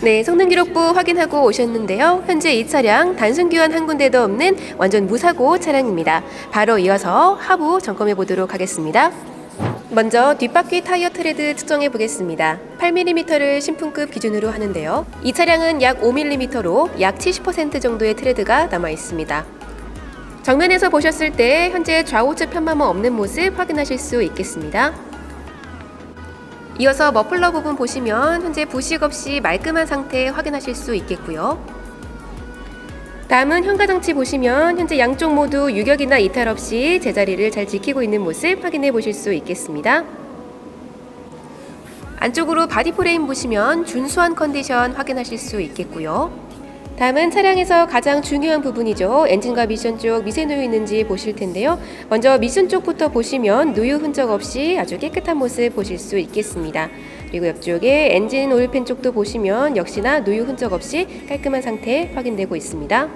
네, 성능 기록부 확인하고 오셨는데요. 현재 이 차량 단순 교환 한 군데도 없는 완전 무사고 차량입니다. 바로 이어서 하부 점검해 보도록 하겠습니다. 먼저 뒷바퀴 타이어 트레드 측정해 보겠습니다. 8mm를 신품급 기준으로 하는데요. 이 차량은 약 5mm로 약 70% 정도의 트레드가 남아 있습니다. 정면에서 보셨을 때 현재 좌우측 편마모 없는 모습 확인하실 수 있겠습니다. 이어서 머플러 부분 보시면 현재 부식 없이 말끔한 상태 확인하실 수 있겠고요. 다음은 현가장치 보시면 현재 양쪽 모두 유격이나 이탈 없이 제자리를 잘 지키고 있는 모습 확인해 보실 수 있겠습니다. 안쪽으로 바디 프레임 보시면 준수한 컨디션 확인하실 수 있겠고요. 다음은 차량에서 가장 중요한 부분이죠. 엔진과 미션 쪽 미세 누유 있는지 보실 텐데요. 먼저 미션 쪽부터 보시면 누유 흔적 없이 아주 깨끗한 모습 보실 수 있겠습니다. 그리고 옆쪽에 엔진 오일팬 쪽도 보시면 역시나 누유 흔적 없이 깔끔한 상태 확인되고 있습니다.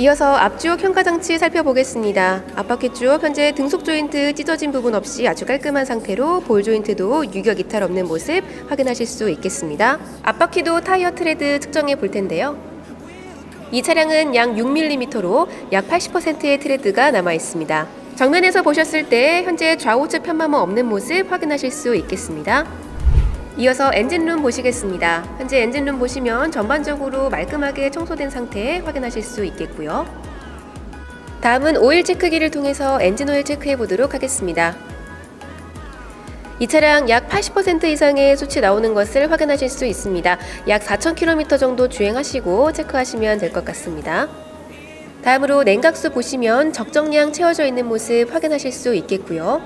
이어서 앞쪽 현가 장치 살펴보겠습니다. 앞바퀴 쪽 현재 등속 조인트 찢어진 부분 없이 아주 깔끔한 상태로 볼 조인트도 유격 이탈 없는 모습 확인하실 수 있겠습니다. 앞바퀴도 타이어 트레드 측정해 볼 텐데요. 이 차량은 약 6mm로 약 80%의 트레드가 남아 있습니다. 정면에서 보셨을 때 현재 좌우측 편마모 없는 모습 확인하실 수 있겠습니다. 이어서 엔진룸 보시겠습니다. 현재 엔진룸 보시면 전반적으로 말끔하게 청소된 상태 확인하실 수 있겠고요. 다음은 오일 체크기를 통해서 엔진 오일 체크해 보도록 하겠습니다. 이 차량 약 80% 이상의 수치 나오는 것을 확인하실 수 있습니다. 약 4,000km 정도 주행하시고 체크하시면 될 것 같습니다. 다음으로 냉각수 보시면 적정량 채워져 있는 모습 확인하실 수 있겠고요.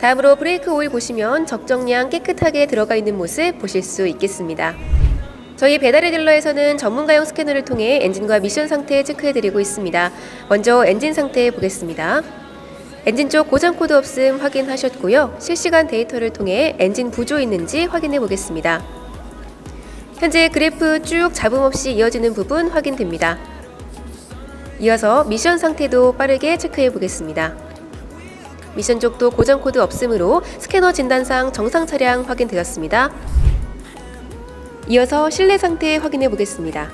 다음으로 브레이크 오일 보시면 적정량 깨끗하게 들어가 있는 모습 보실 수 있겠습니다. 저희 배달의 딜러에서는 전문가용 스캐너를 통해 엔진과 미션 상태 체크해드리고 있습니다. 먼저 엔진 상태 보겠습니다. 엔진 쪽 고장 코드 없음 확인하셨고요. 실시간 데이터를 통해 엔진 부조 있는지 확인해 보겠습니다. 현재 그래프 쭉 잡음 없이 이어지는 부분 확인됩니다. 이어서 미션 상태도 빠르게 체크해 보겠습니다. 미션 쪽도 고장 코드 없으므로 스캐너 진단상 정상 차량 확인되었습니다. 이어서 실내 상태 확인해 보겠습니다.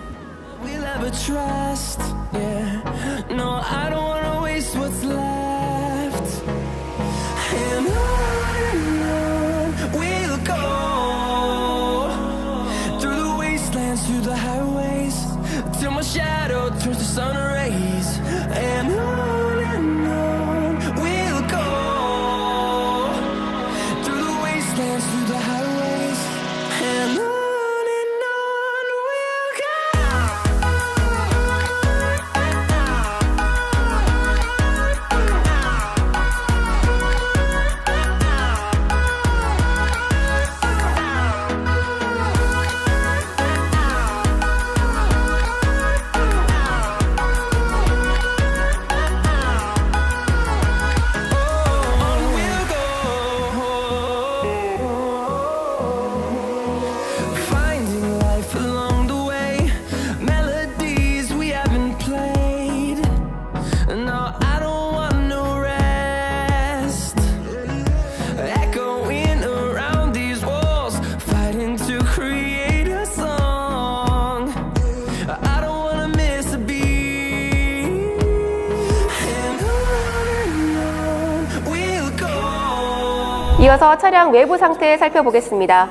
이어서 차량 외부 상태 살펴보겠습니다.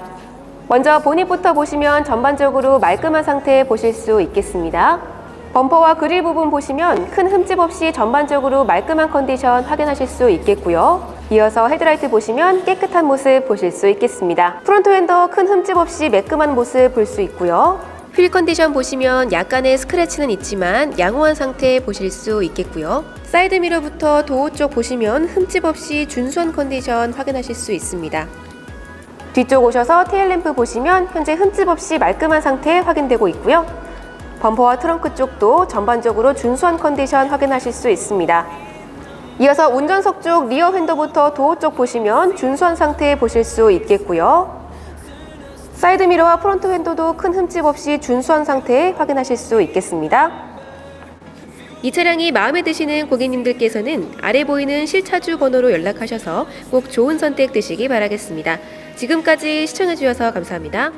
먼저 보닛부터 보시면 전반적으로 말끔한 상태 보실 수 있겠습니다. 범퍼와 그릴 부분 보시면 큰 흠집 없이 전반적으로 말끔한 컨디션 확인하실 수 있겠고요. 이어서 헤드라이트 보시면 깨끗한 모습 보실 수 있겠습니다. 프론트 휀더 큰 흠집 없이 매끈한 모습 볼 수 있고요. 휠 컨디션 보시면 약간의 스크래치는 있지만 양호한 상태 보실 수 있겠고요. 사이드 미러부터 도어 쪽 보시면 흠집 없이 준수한 컨디션 확인하실 수 있습니다. 뒤쪽 오셔서 테일램프 보시면 현재 흠집 없이 말끔한 상태 확인되고 있고요. 범퍼와 트렁크 쪽도 전반적으로 준수한 컨디션 확인하실 수 있습니다. 이어서 운전석 쪽 리어 휀더부터 도어 쪽 보시면 준수한 상태 보실 수 있겠고요. 사이드 미러와 프론트 윈도도 큰 흠집 없이 준수한 상태 확인하실 수 있겠습니다. 이 차량이 마음에 드시는 고객님들께서는 아래 보이는 실차주 번호로 연락하셔서 꼭 좋은 선택 되시기 바라겠습니다. 지금까지 시청해주셔서 감사합니다.